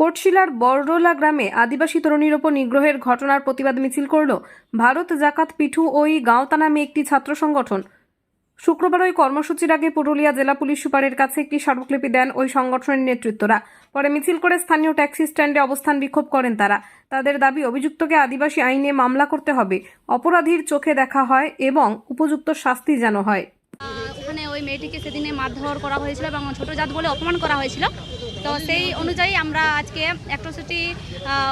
কোটশিলার বড়রোলা গ্রামে আদিবাসী তরুণীর ওপর নিগ্রহের ঘটনার প্রতিবাদ মিছিল করল ভারত জাকাত পিঠু ওই গাঁওতা নামে একটি ছাত্র সংগঠন। শুক্রবার ওই কর্মসূচির আগে পুরুলিয়া জেলা পুলিশ সুপারের কাছে একটি স্মারকলিপি দেন ওই সংগঠনের নেতৃত্বরা। পরে মিছিল করে স্থানীয় ট্যাক্সি স্ট্যান্ডে অবস্থান বিক্ষোভ করেন তারা। তাদের দাবি, অভিযুক্তকে আদিবাসী আইনে মামলা করতে হবে। অপরাধীর চোখে দেখা হয় এবং উপযুক্ত শাস্তি যেন হয়। মেয়েটিকে সেদিনে মারধর করা হয়েছিল এবং ছোটো জাত বলে অপমান করা হয়েছিল। তো সেই অনুযায়ী আমরা আজকে অ্যাট্রোসিটি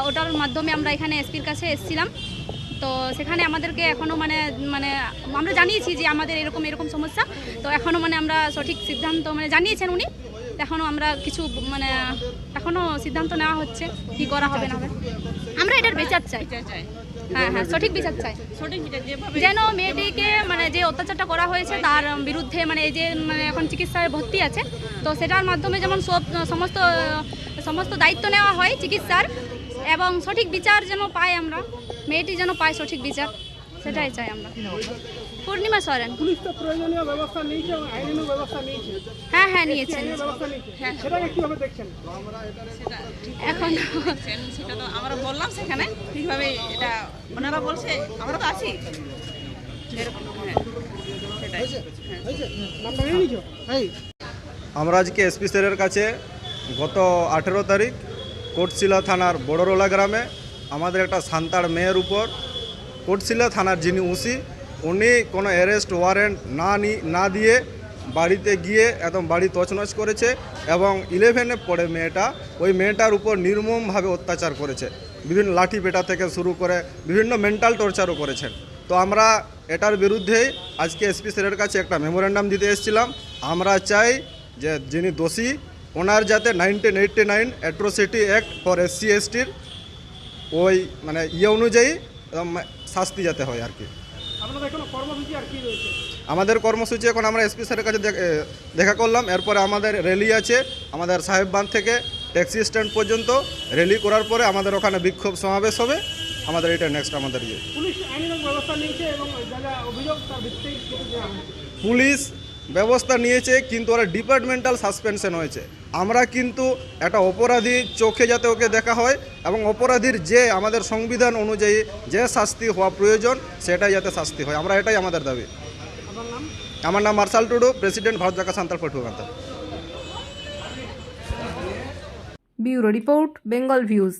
ওটার মাধ্যমে আমরা এখানে এসপির কাছে এসেছিলাম। তো সেখানে আমাদেরকে এখনও মানে মানে আমরা জানিয়েছি যে আমাদের এরকম এরকম সমস্যা। তো এখনও মানে আমরা সঠিক সিদ্ধান্ত মানে জানিয়েছেন উনি। এখনও আমরা কিছু মানে এখনও সিদ্ধান্ত নেওয়া হচ্ছে কি করা হবে না হবে। আমরা এটার বিচার চাই। হ্যাঁ হ্যাঁ সঠিক বিচার চাই। সঠিক যেন মেয়েটিকে মানে যে অত্যাচারটা করা হয়েছে তার বিরুদ্ধে মানে এই যে মানে এখন চিকিৎসায় ভর্তি আছে তো সেটার মাধ্যমে যেমন সব সমস্ত সমস্ত দায়িত্ব নেওয়া হয় চিকিৎসার এবং সঠিক বিচার যেন পাই আমরা মেয়েটি যেন পায় সঠিক বিচার। সেটাই চাই আমরা। পূর্ণিমা সরেন। পুলিশ তো প্রয়োজনীয় ব্যবস্থা নিয়েছে এবং আইনানুগ ব্যবস্থা নিয়েছে? হ্যাঁ হ্যাঁ নিয়েছেন নিয়েছে। সেটাকে কীভাবে দেখছেন? এখন সেটা তো আমরা বললাম সেখানে ঠিকভাবে এটা ওনারা বলছে আমরা তো আছি। হ্যাঁ হ্যাঁ। আমরা আজকে এসপি স্যারের কাছে গত আঠেরো তারিখ কোটশিলা থানার বড়রোলা গ্রামে আমাদের একটা সান্তাড় মেয়ের উপর কোটশিলা থানার যিনি উসি উনি কোনো অ্যারেস্ট ওয়ারেন্ট না নি, না দিয়ে বাড়িতে গিয়ে একদম বাড়ি তছনছ করেছে এবং ইলেভেনে পড়ে মেয়েটা। ওই মেয়েটার উপর নির্মমভাবে অত্যাচার করেছে। বিভিন্ন লাঠি পেটা থেকে শুরু করে বিভিন্ন মেন্টাল টর্চারও করেছেন। তো আমরা এটার বিরুদ্ধেই আজকে এসপি স্যারের কাছে একটা মেমোরেন্ডাম দিতে এসেছিলাম। আমরা চাই যে যিনি দোষী, ওনার যাতে nineteen eighty nine atrocity act for SC এসটির ওই মানে ইয়ে অনুযায়ী শাস্তি যাতে হয় আর কি। আমাদের কর্মসূচি এখন আমরা এসপি স্যারের কাছে দেখ- করলাম। এরপরে আমাদের র্যালি আছে আমাদের সাহেব বাঁধ থেকে ট্যাক্সি স্ট্যান্ড পর্যন্ত র্যালি করার পরে আমাদের ওখানে বিক্ষোভ সমাবেশ হবে। আমাদের এটা নেক্সট আমাদের ইয়ে। পুলিশ ব্যবস্থা নিয়েছে, কিন্তু ওরা ডিপার্টমেন্টাল সাসপেনশন হয়েছে। আমরা কিন্তু একটা অপরাধী চোখে যাতে ওকে দেখা হয় এবং অপরাধীর যে আমাদের সংবিধান অনুযায়ী যে শাস্তি হওয়া প্রয়োজন, সেটাই যাতে শাস্তি হয়। আমরা এটাই আমাদের দাবি। আমার নাম মার্শাল টুডু, প্রেসিডেন্ট ভারত জাকা সান্তাল পটুয়াকান্তা ব্যুরো রিপোর্ট, বেঙ্গল ভিউজ।